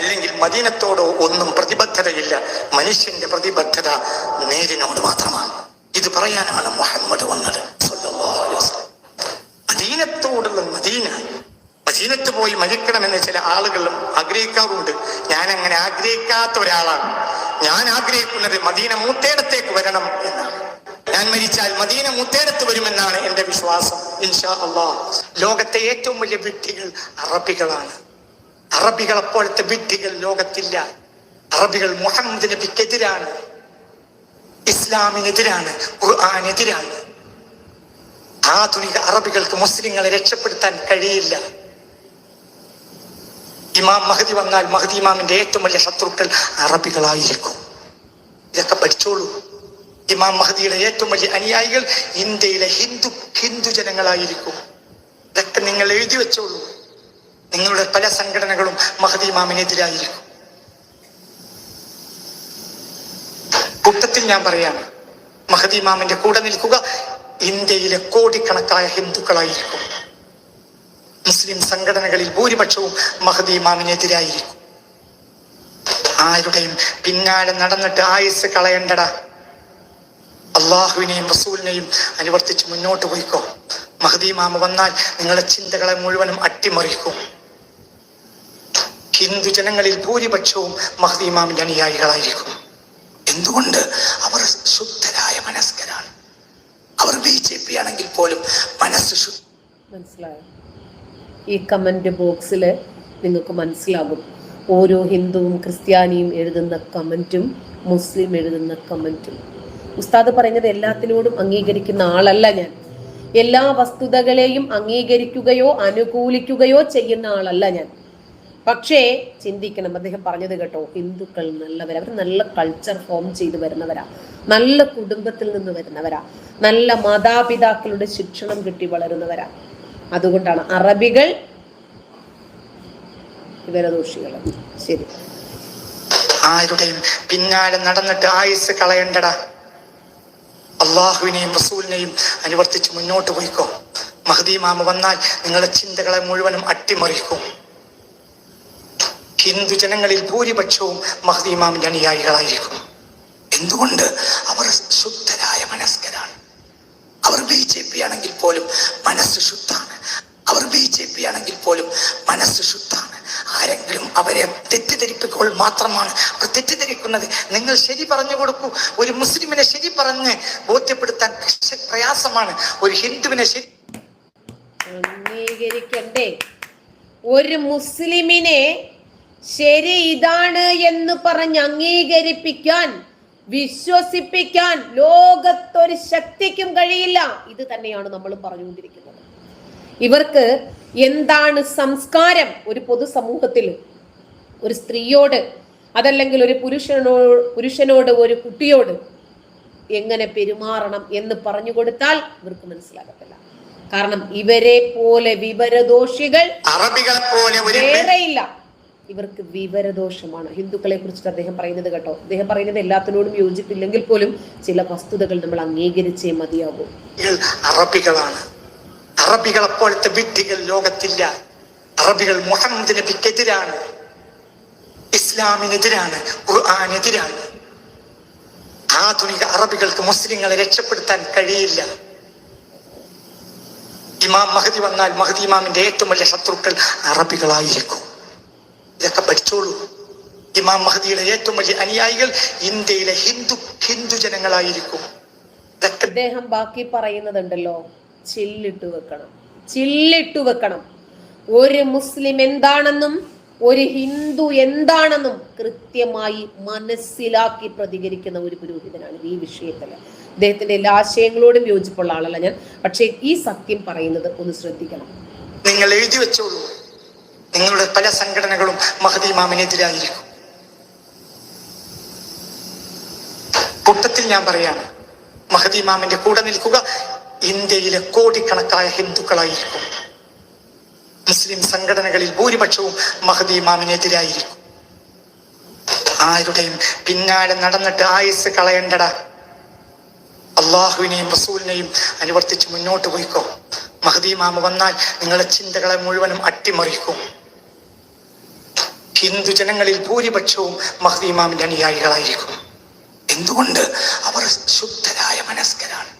അല്ലെങ്കിൽ മദീനത്തോടോ ഒന്നും പ്രതിബദ്ധതയില്ല. മനുഷ്യന്റെ പ്രതിബദ്ധത നേരിനോട് മാത്രമാണ്. ഇത് പറയാനാണ് മുഹമ്മദ് വന്നത്. മദീനത്തോടുള്ള മദീന. മദീനത്ത് പോയി മരിക്കണമെന്ന് ചില ആളുകളും ആഗ്രഹിക്കാറുണ്ട്. ഞാൻ അങ്ങനെ ആഗ്രഹിക്കാത്ത ഒരാളാണ്. ഞാൻ ആഗ്രഹിക്കുന്നത് മദീന മൂത്തേടത്തേക്ക് വരണം എന്നാണ്. ഞാൻ മരിച്ചാൽ മദീന മുത്തേടത്ത് വരുമെന്നാണ് എന്റെ വിശ്വാസം. ഇൻഷാ അള്ളാഹ്. ലോകത്തെ ഏറ്റവും വലിയ വ്യക്തികൾ അറബികളാണ്. അറബികൾ അപ്പോഴത്തെ വിഡ്ഢികൾ ലോകത്തില്ല. അറബികൾ മുഹമ്മദ് നബിക്കെതിരാണ് ഇസ്ലാമിനെതിരാണ്. ഖുർആാനെതിരാണ്. ആധുനിക അറബികൾക്ക് മുസ്ലിങ്ങളെ രക്ഷപ്പെടുത്താൻ കഴിയില്ല. ഇമാം മഹദി വന്നാൽ മഹദി ഇമാമിന്റെ ഏറ്റവും വലിയ ശത്രുക്കൾ അറബികളായിരിക്കും. ഇതൊക്കെ പഠിച്ചോളൂ. ഇമാം മഹദിയുടെ ഏറ്റവും വലിയ അനുയായികൾ ഇന്ത്യയിലെ ഹിന്ദു ഹിന്ദു ജനങ്ങളായിരിക്കും. ഇതൊക്കെ നിങ്ങൾ എഴുതി വെച്ചോളൂ. നിങ്ങളുടെ പല സംഘടനകളും മഹദി ഇമാമിനെതിരായിരിക്കും. കൂട്ടത്തിൽ ഞാൻ പറയാണ് മഹദി ഇമാമിന്റെ കൂടെ നിൽക്കുക ഇന്ത്യയിലെ കോടിക്കണക്കായ ഹിന്ദുക്കളായിരിക്കും. മുസ്ലിം സംഘടനകളിൽ ഭൂരിപക്ഷവും മഹദി ഇമാമിനെതിരായിരിക്കും. ആരുടെയും പിന്നാലെ നടന്നിട്ട് ആയുസ് കളയണ്ടടാ. അള്ളാഹുവിനെയും റസൂലിനെയും അനുവർത്തിച്ച് മുന്നോട്ട് പോയിക്കോ. മഹദീമാമ വന്നാൽ നിങ്ങളുടെ ചിന്തകളെ മുഴുവനും അട്ടിമറിക്കും. ഹിന്ദു ജനങ്ങളിൽ ഭൂരിപക്ഷവും മഹദി ഇമാമിന്റെ അനുയായികളായിരിക്കും എന്തുകൊണ്ട്? അവർ ശുദ്ധരായ മനസ്കരാണ്. അവർ ബി ജെ പി ആണെങ്കിൽ പോലും മനസ്സ് മനസ്സിലായോ? ഈ കമന്റ് ബോക്സിൽ നിങ്ങൾക്ക് മനസ്സിലാകും. ഓരോ ഹിന്ദുവും ക്രിസ്ത്യാനിയും എഴുതുന്ന കമന്റും മുസ്ലിം എഴുതുന്ന കമന്റും ഉസ്താദ് പറയുന്നത് എല്ലാത്തിനോടും അംഗീകരിക്കുന്ന ആളല്ല ഞാൻ. എല്ലാ വസ്തുതകളെയും അംഗീകരിക്കുകയോ അനുകൂലിക്കുകയോ ചെയ്യുന്ന ആളല്ല ഞാൻ. പക്ഷേ ചിന്തിക്കണം. അദ്ദേഹം പറഞ്ഞത് കേട്ടോ ഹിന്ദുക്കൾ നല്ലവരാ. അവർ നല്ല കൾച്ചർ ഫോം ചെയ്ത് വരുന്നവരാ. നല്ല കുടുംബത്തിൽ നിന്ന് വരുന്നവരാ. നല്ല മാതാപിതാക്കളുടെ ശിക്ഷണം കിട്ടി വളരുന്നവരാ. അതുകൊണ്ടാണ് അറബികൾ വിവരദോഷികൾ. ശരി. ആരുടെയും പിന്നാലെ നടന്നിട്ട് ആയുസ് കളയണ്ടടാ. അള്ളാഹുവിനെയും റസൂലിനെയും അനുവർത്തിച്ച് മുന്നോട്ട് പോയിക്കോ. മഹദീമാമ വന്നാൽ നിങ്ങളുടെ ചിന്തകളെ മുഴുവനും അട്ടിമറിക്കും. ഹിന്ദു ജനങ്ങളിൽ ഭൂരിപക്ഷവും മഹദീമാമിന്റെ അനുയായികളായിരിക്കും എന്തുകൊണ്ട്? അവർ ശുദ്ധരായ മനസ്കരാണ്. അവർ ബി ജെ പി ആണെങ്കിൽ പോലും മനസ്സ് ശുദ്ധാണ് അവർ ബി ജെ പി ആണെങ്കിൽ പോലും മനസ്സ് ശുദ്ധാണ് ആരെങ്കിലും അവരെ തെറ്റിദ്ധരിപ്പിക്കുമ്പോൾ മാത്രമാണ് അവർ തെറ്റിദ്ധരിക്കുന്നത്. നിങ്ങൾ ശരി പറഞ്ഞു കൊടുക്കൂ. ഒരു മുസ്ലിമിനെ ശരി പറഞ്ഞ് ബോധ്യപ്പെടുത്താൻ പ്രയാസമാണ്. ഒരു ഹിന്ദുവിനെ ശരി അംഗീകരിക്കണ്ടേ? ഒരു മുസ്ലിമിനെ ശരി ഇതാണ് എന്ന് പറഞ്ഞ് അംഗീകരിപ്പിക്കാൻ വിശ്വസിപ്പിക്കാൻ ലോകത്തൊരു ശക്തിക്കും കഴിയില്ല. ഇത് തന്നെയാണ് നമ്മൾ പറഞ്ഞുകൊണ്ടിരിക്കുന്നത്. ഇവർക്ക് എന്താണ് സംസ്കാരം? ഒരു പൊതുസമൂഹത്തിൽ ഒരു സ്ത്രീയോട് അതല്ലെങ്കിൽ ഒരു പുരുഷനോട് പുരുഷനോട് ഒരു കുട്ടിയോട് എങ്ങനെ പെരുമാറണം എന്ന് പറഞ്ഞു കൊടുത്താൽ ഇവർക്ക് മനസ്സിലാകത്തില്ല. കാരണം ഇവരെ പോലെ വിവരദോഷികൾ അറബികളെ പോലെ വേറെയില്ല. ഇവർക്ക് വിവരദോഷമാണ്. ഹിന്ദുക്കളെ കുറിച്ചിട്ട് അദ്ദേഹം പറയുന്നത് കേട്ടോ. അദ്ദേഹം പറയുന്നത് എല്ലാത്തിനോടും യോജിപ്പില്ലെങ്കിൽ പോലും ചില വസ്തുതകൾ നമ്മൾ അംഗീകരിച്ചേ മതിയാകൂ. അറബികളാണ്. അറബികൾ അപ്പോഴത്തെ വിഡ്ഢികൾ ലോകത്തില്ല. അറബികൾ മുഹമ്മദ് നബിക്കെതിരാണ് ഇസ്ലാമിനെതിരാണ്. ഖുർആാനെതിരാണ്. ആധുനിക അറബികൾക്ക് മുസ്ലിങ്ങളെ രക്ഷപ്പെടുത്താൻ കഴിയില്ല. ഇമാം മഹദി വന്നാൽ മഹദി ഇമാമിന്റെ ഏറ്റവും വലിയ ശത്രുക്കൾ അറബികളായിരിക്കും. ഇതൊക്കെ പഠിച്ചോളൂ. ഇമാം മഹദിയുടെ ഏറ്റവും വലിയ അനുയായികൾ ഇന്ത്യയിലെ ഹിന്ദു ഹിന്ദു ജനങ്ങളായിരിക്കും. അദ്ദേഹം ബാക്കി പറയുന്നതുണ്ടല്ലോ ചില്ലിട്ടു വെക്കണം. ചില്ലിട്ടു വെക്കണം. ഒരു മുസ്ലിം എന്താണെന്നും ഒരു ഹിന്ദു എന്താണെന്നും കൃത്യമായി മനസ്സിലാക്കി പ്രതികരിക്കുന്ന ഒരു പുരോഹിതനാണ് ഈ വിഷയത്തിൽ അദ്ദേഹത്തിന്റെ എല്ലാ ആശയങ്ങളോടും യോജിപ്പുള്ള ആളല്ല ഞാൻ. പക്ഷേ ഈ സത്യം പറയുന്നത് ഒന്ന് ശ്രദ്ധിക്കണം. നിങ്ങൾ എഴുതി വെച്ചോളൂ. നിങ്ങളുടെ പല സംഘടനകളും മഹദി ഇമാമിനെതിരായിരിക്കും കൂട്ടത്തിൽ ഞാൻ പറയാണ് മഹദി ഇമാമിന്റെ കൂടെ നിൽക്കുക ഇന്ത്യയിലെ കോടിക്കണക്കായ ഹിന്ദുക്കളായിരിക്കും. മുസ്ലിം സംഘടനകളിൽ ഭൂരിപക്ഷവും മഹദി ഇമാമിനെതിരായിരിക്കും ആരുടെയും പിന്നാലെ നടന്നിട്ട് ആയുസ് കളയണ്ടടാ. അള്ളാഹുവിനെയും റസൂലിനെയും അനുവർത്തിച്ച് മുന്നോട്ട് പോയിക്കോ. മഹദീമാമ വന്നാൽ നിങ്ങളുടെ ചിന്തകളെ മുഴുവനും അട്ടിമറിക്കും. ഹിന്ദു ജനങ്ങളിൽ ഭൂരിപക്ഷവും മഹദി ഇമാമിന്റെ അനുയായികളായിരിക്കും. എന്തുകൊണ്ട് അവർ ശുദ്ധരായ മനസ്കരാണ്?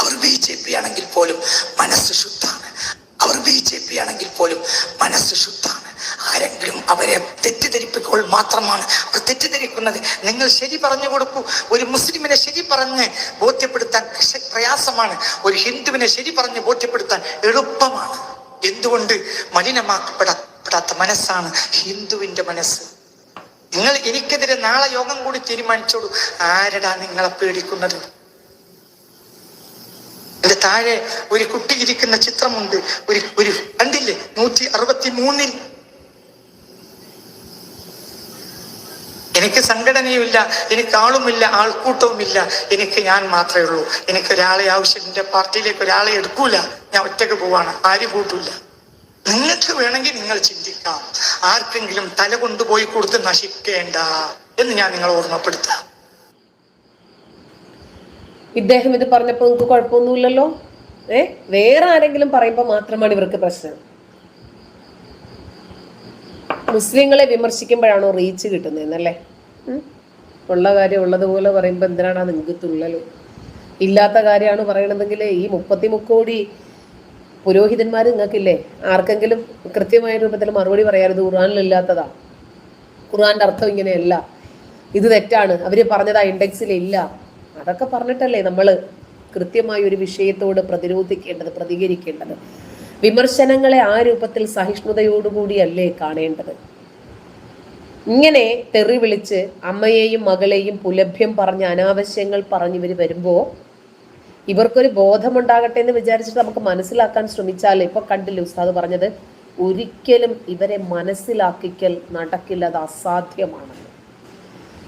അവർ ബി ജെ പി ആണെങ്കിൽ പോലും മനസ്സ് ശുദ്ധാണ്. അവർ ബി ജെ പി ആണെങ്കിൽ പോലും മനസ്സ് ശുദ്ധാണ്. ആരെങ്കിലും അവരെ തെറ്റിദ്ധരിപ്പിക്കുമ്പോൾ മാത്രമാണ് അവർ തെറ്റിദ്ധരിക്കുന്നത്. നിങ്ങൾ ശരി പറഞ്ഞു കൊടുക്കൂ. ഒരു മുസ്ലിമിനെ ശരി പറഞ്ഞ് ബോധ്യപ്പെടുത്താൻ പ്രയാസമാണ്. ഒരു ഹിന്ദുവിനെ ശരി പറഞ്ഞ് ബോധ്യപ്പെടുത്താൻ എളുപ്പമാണ്. എന്തുകൊണ്ട് മലിനമാക്കപ്പെടാത്ത മനസ്സാണ് ഹിന്ദുവിന്റെ മനസ്സ്. നിങ്ങൾ എനിക്കെതിരെ നാളെ യോഗം കൂടി തീരുമാനിച്ചോളൂ. ആരടാ നിങ്ങളെ പേടിക്കുന്നത്? എന്റെ താഴെ ഒരു കുട്ടി ഇരിക്കുന്ന ചിത്രമുണ്ട്. ഒരു ഒരു കണ്ടില്ലേ? നൂറ്റി അറുപത്തി മൂന്നിൽ എനിക്ക് സംഘടനയുമില്ല എനിക്ക് ആളുമില്ല ആൾക്കൂട്ടവുമില്ല. എനിക്ക് ഞാൻ മാത്രമേ ഉള്ളൂ. എനിക്ക് ഒരാളെ ആവശ്യം പാർട്ടിയിലേക്ക് ഒരാളെ എടുക്കൂല. ഞാൻ ഒറ്റയ്ക്ക് പോവാണ്. ആര് കൂട്ടൂല. നിങ്ങൾക്ക് വേണമെങ്കിൽ നിങ്ങൾ ചിന്തിക്കാം. ആർക്കെങ്കിലും തല കൊണ്ടുപോയി കൊടുത്ത് നശിക്കേണ്ട എന്ന് ഞാൻ നിങ്ങളെ ഓർമ്മപ്പെടുത്താം. ഇദ്ദേഹം ഇത് പറഞ്ഞപ്പോൾ നിങ്ങൾക്ക് കുഴപ്പമൊന്നുമില്ലല്ലോ? ഏ? വേറെ ആരെങ്കിലും പറയുമ്പോൾ മാത്രമാണ് ഇവർക്ക് പ്രശ്നം. മുസ്ലിങ്ങളെ വിമർശിക്കുമ്പോഴാണോ റീച്ച് കിട്ടുന്നതെന്നല്ലേ? ഉള്ള കാര്യം ഉള്ളതുപോലെ പറയുമ്പോൾ എന്തിനാണ് നിങ്ങൾക്ക് തുള്ളലും? ഇല്ലാത്ത കാര്യമാണ് പറയണതെങ്കിൽ ഈ മുപ്പത്തി മുക്കോടി പുരോഹിതന്മാർ നിങ്ങൾക്കില്ലേ? ആർക്കെങ്കിലും കൃത്യമായ രൂപത്തിൽ മറുപടി പറയാറുണ്ട് ഖുർആാനിലില്ലാത്തതാ. ഖുർആന്റെ അർത്ഥം ഇങ്ങനെയല്ല. ഇത് തെറ്റാണ്. അവർ പറഞ്ഞത് ആ ഇൻഡെക്സിലില്ല. അതൊക്കെ പറഞ്ഞിട്ടല്ലേ നമ്മൾ കൃത്യമായ ഒരു വിഷയത്തോട് പ്രതിരോധിക്കേണ്ടത് പ്രതികരിക്കേണ്ടത്. വിമർശനങ്ങളെ ആ രൂപത്തിൽ സഹിഷ്ണുതയോടുകൂടിയല്ലേ കാണേണ്ടത്. ഇങ്ങനെ തെറി വിളിച്ച് അമ്മയെയും മകളെയും പുലഭ്യം പറഞ്ഞ് അനാവശ്യങ്ങൾ പറഞ്ഞ് ഇവർ വരുമ്പോൾ ഇവർക്കൊരു ബോധമുണ്ടാകട്ടെ എന്ന് വിചാരിച്ചിട്ട് നമുക്ക് മനസ്സിലാക്കാൻ ശ്രമിച്ചാൽ ഇപ്പൊ കണ്ടില്ല ഉസ്താദ് പറഞ്ഞത് ഒരിക്കലും ഇവരെ മനസ്സിലാക്കിക്കൽ നടക്കില്ല അത് അസാധ്യമാണ്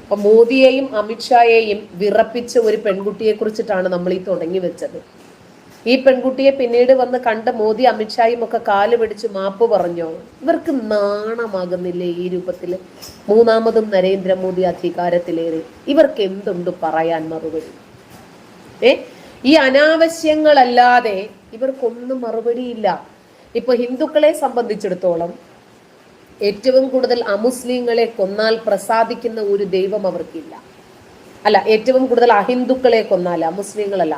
അപ്പൊ മോദിയെയും അമിത്ഷായെയും വിറപ്പിച്ച ഒരു പെൺകുട്ടിയെ കുറിച്ചിട്ടാണ് നമ്മൾ ഈ തുടങ്ങി വെച്ചത്. ഈ പെൺകുട്ടിയെ പിന്നീട് വന്ന് കണ്ട മോദി അമിത്ഷായും ഒക്കെ കാൽ പിടിച്ച് മാപ്പ് പറഞ്ഞോ? ഇവർക്ക് നാണമാകുന്നില്ലേ ഈ രൂപത്തിൽ മൂന്നാമതും നരേന്ദ്രമോദി അധികാരത്തിലേറി. ഇവർക്ക് എന്തുണ്ട് പറയാൻ മറുപടി? ഏ? ഈ അനാവശ്യങ്ങളല്ലാതെ ഇവർക്കൊന്നും മറുപടിയില്ല. ഇപ്പൊ ഹിന്ദുക്കളെ സംബന്ധിച്ചിടത്തോളം ഏറ്റവും കൂടുതൽ അമുസ്ലിങ്ങളെ കൊന്നാൽ പ്രസാദിക്കുന്ന ഒരു ദൈവം അവർക്കില്ല. അല്ല ഏറ്റവും കൂടുതൽ അഹിന്ദുക്കളെ കൊന്നാൽ അമുസ്ലിങ്ങളല്ല.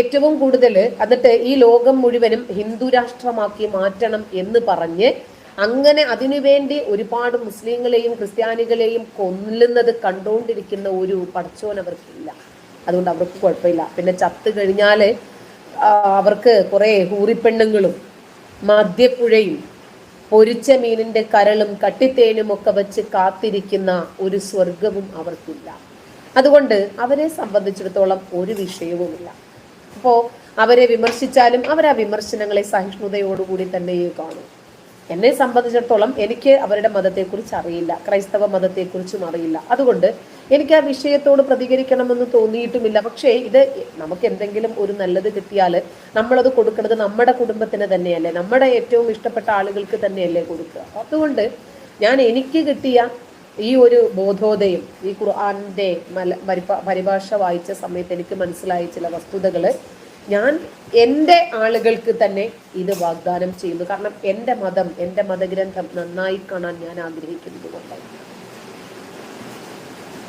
ഏറ്റവും കൂടുതൽ എന്നിട്ട് ഈ ലോകം മുഴുവനും ഹിന്ദു രാഷ്ട്രമാക്കി മാറ്റണം എന്ന് പറഞ്ഞ് അങ്ങനെ അതിനുവേണ്ടി ഒരുപാട് മുസ്ലിങ്ങളെയും ക്രിസ്ത്യാനികളെയും കൊല്ലുന്നത് കണ്ടുകൊണ്ടിരിക്കുന്ന ഒരു പടച്ചോൻ അവർക്കില്ല. അതുകൊണ്ട് അവർക്ക് കുഴപ്പമില്ല. പിന്നെ ചത്തു കഴിഞ്ഞാൽ അവർക്ക് കുറേ ഹൂറിപ്പെണ്ണുങ്ങളും മദ്യപ്പുഴയും പൊരിച്ച മീനിന്റെ കരളും കട്ടിത്തേനും ഒക്കെ വെച്ച് കാത്തിരിക്കുന്ന ഒരു സ്വർഗവും അവർക്കില്ല. അതുകൊണ്ട് അവരെ സംബന്ധിച്ചിടത്തോളം ഒരു വിഷയവുമില്ല. അപ്പോൾ അവരെ വിമർശിച്ചാലും അവർ ആ വിമർശനങ്ങളെ സഹിഷ്ണുതയോടുകൂടി തന്നെ കാണും. എന്നെ സംബന്ധിച്ചിടത്തോളം എനിക്ക് അവരുടെ മതത്തെക്കുറിച്ച് അറിയില്ല. ക്രൈസ്തവ മതത്തെക്കുറിച്ചും അറിയില്ല. അതുകൊണ്ട് എനിക്ക് ആ വിഷയത്തോട് പ്രതികരിക്കണമെന്ന് തോന്നിയിട്ടുമില്ല. പക്ഷേ ഇത് നമുക്ക് എന്തെങ്കിലും ഒരു നല്ലത് കിട്ടിയാൽ നമ്മളത് കൊടുക്കുന്നത് നമ്മുടെ കുടുംബത്തിന് തന്നെയല്ലേ. നമ്മുടെ ഏറ്റവും ഇഷ്ടപ്പെട്ട ആളുകൾക്ക് തന്നെയല്ലേ കൊടുക്കുക. അതുകൊണ്ട് ഞാൻ എനിക്ക് കിട്ടിയ ഈ ഒരു ബോധോദയം ഈ ഖുർആാന്റെ മല പരിഭാഷ വായിച്ച സമയത്ത് എനിക്ക് മനസ്സിലായ ചില വസ്തുതകൾ ഞാൻ എന്റെ ആളുകൾക്ക് തന്നെ ഇത് വാഗ്ദാനം ചെയ്യുന്നു. കാരണം എന്റെ മതം എന്റെ മതഗ്രന്ഥം നന്നായി കാണാൻ ഞാൻ ആഗ്രഹിക്കുന്നത്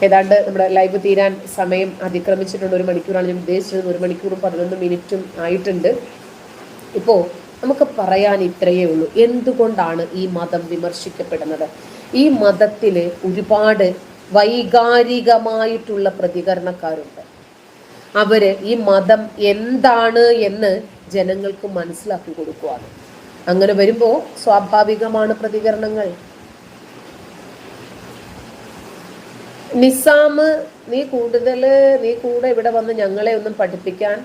ഏതാണ്ട് നമ്മുടെ ലൈവ് തീരാൻ സമയം അതിക്രമിച്ചിട്ടുണ്ട്. ഒരു മണിക്കൂറാണ് ഞാൻ ഉദ്ദേശിച്ചത്. ഒരു മണിക്കൂറും പതിനൊന്ന് മിനിറ്റും ആയിട്ടുണ്ട്. ഇപ്പോൾ നമുക്ക് പറയാൻ ഇത്രയേ ഉള്ളൂ. എന്തുകൊണ്ടാണ് ഈ മതം വിമർശിക്കപ്പെടുന്നത്? ഈ മതത്തിൽ ഒരുപാട് വൈകാരികമായിട്ടുള്ള പ്രതികരണക്കാരുണ്ട് അവർ ഈ മതം എന്താണ് എന്ന് ജനങ്ങൾക്ക് മനസ്സിലാക്കി കൊടുക്കുവാണ്. അങ്ങനെ വരുമ്പോൾ സ്വാഭാവികമാണ് പ്രതികരണങ്ങൾ. നിസാം നീ കൂടുതൽ നീ കൂടെ ഇവിടെ വന്ന് ഞങ്ങളെ ഒന്നും പഠിപ്പിക്കാൻ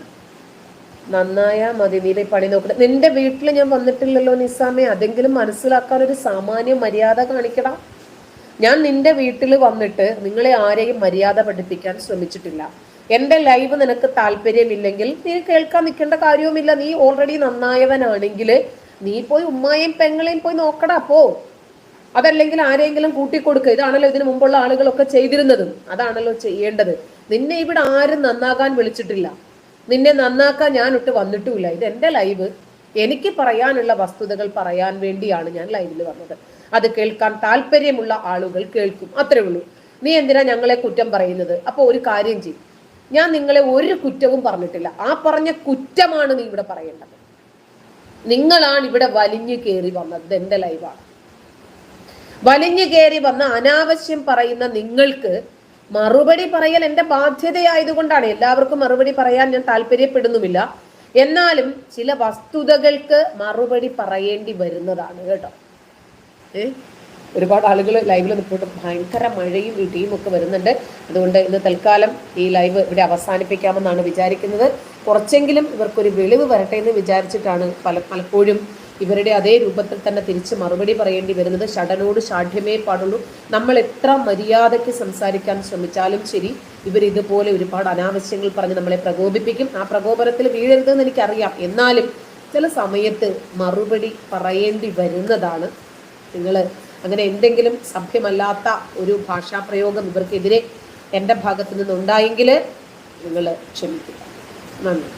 നന്നായ മതി നീ പണി നോക്കട്ടെ. നിന്റെ വീട്ടിൽ ഞാൻ വന്നിട്ടില്ലല്ലോ നിസാമേ അതെങ്കിലും മനസ്സിലാക്കാൻ ഒരു സാമാന്യ മര്യാദ കാണിക്കടാ. ഞാൻ നിന്റെ വീട്ടിൽ വന്നിട്ട് നിങ്ങളെ ആരെയും മര്യാദ പഠിപ്പിക്കാൻ ശ്രമിച്ചിട്ടില്ല. എന്റെ ലൈവ് നിനക്ക് താല്പര്യമില്ലെങ്കിൽ നീ കേൾക്കാൻ നിൽക്കേണ്ട കാര്യവുമില്ല. നീ ഓൾറെഡി നന്നായവനാണെങ്കിൽ നീ പോയി ഉമ്മായും പെങ്ങളെയും പോയി നോക്കടാ പോ. അതല്ലെങ്കിൽ ആരെങ്കിലും കൂട്ടിക്കൊടുക്കുക ഇതാണല്ലോ ഇതിനു മുമ്പുള്ള ആളുകളൊക്കെ ചെയ്തിരുന്നതും. അതാണല്ലോ ചെയ്യേണ്ടത്. നിന്നെ ഇവിടെ ആരും നന്നാക്കാൻ വിളിച്ചിട്ടില്ല. നിന്നെ നന്നാക്കാൻ ഞാൻ ഇട്ട് വന്നിട്ടുമില്ല. ഇത് എന്റെ ലൈവ്. എനിക്ക് പറയാനുള്ള വസ്തുതകൾ പറയാൻ വേണ്ടിയാണ് ഞാൻ ലൈവിൽ വന്നത്. അത് കേൾക്കാൻ താല്പര്യമുള്ള ആളുകൾ കേൾക്കും. അത്രേ ഉള്ളൂ. നീ എന്തിനാ ഞങ്ങളെ കുറ്റം പറയുന്നത്? അപ്പോൾ ഒരു കാര്യം ചെയ്യും. ഞാൻ നിങ്ങളെ ഒരു കുറ്റവും പറഞ്ഞിട്ടില്ല. ആ പറഞ്ഞ കുറ്റമാണ് നീ ഇവിടെ പറയേണ്ടത്. നിങ്ങളാണ് ഇവിടെ വലിഞ്ഞു കയറി വന്നത്. എന്റെ ലൈവാണ് വലിഞ്ഞു കയറി വന്ന അനാവശ്യം പറയുന്ന നിങ്ങൾക്ക് മറുപടി പറയൽ എന്റെ ബാധ്യതയായതുകൊണ്ടാണ്. എല്ലാവർക്കും മറുപടി പറയാൻ ഞാൻ താല്പര്യപ്പെടുന്നുമില്ല. എന്നാലും ചില വസ്തുതകൾക്ക് മറുപടി പറയേണ്ടി വരുന്നതാണ് കേട്ടോ. ഏ? ഒരുപാട് ആളുകൾ ലൈവിൽ നിൽപ്പോട്ട് ഭയങ്കര മഴയും ഇടിയും ഒക്കെ വരുന്നുണ്ട്. അതുകൊണ്ട് ഇന്ന് തൽക്കാലം ഈ ലൈവ് ഇവിടെ അവസാനിപ്പിക്കാമെന്നാണ് വിചാരിക്കുന്നത്. കുറച്ചെങ്കിലും ഇവർക്കൊരു വെളിവ് വരട്ടെ എന്ന് വിചാരിച്ചിട്ടാണ് പല പലപ്പോഴും ഇവരുടെ അതേ രൂപത്തിൽ തന്നെ തിരിച്ച് മറുപടി പറയേണ്ടി വരുന്നത്. ഷടനോട് ഷാഠ്യമേ പാടുള്ളൂ. നമ്മൾ എത്ര മര്യാദയ്ക്ക് സംസാരിക്കാൻ ശ്രമിച്ചാലും ശരി ഇവർ ഇതുപോലെ ഒരുപാട് അനാവശ്യങ്ങൾ പറഞ്ഞ് നമ്മളെ പ്രകോപിപ്പിക്കും. ആ പ്രകോപനത്തിൽ വീഴരുതെന്ന് എനിക്കറിയാം. എന്നാലും ചില സമയത്ത് മറുപടി പറയേണ്ടി വരുന്നതാണ്. നിങ്ങൾ അങ്ങനെ എന്തെങ്കിലും സഭ്യമല്ലാത്ത ഒരു ഭാഷാപ്രയോഗം ഇവർക്കെതിരെ എന്റെ ഭാഗത്തു നിന്നുണ്ടായെങ്കിൽ നിങ്ങൾ ക്ഷമിക്കുക. നന്ദി.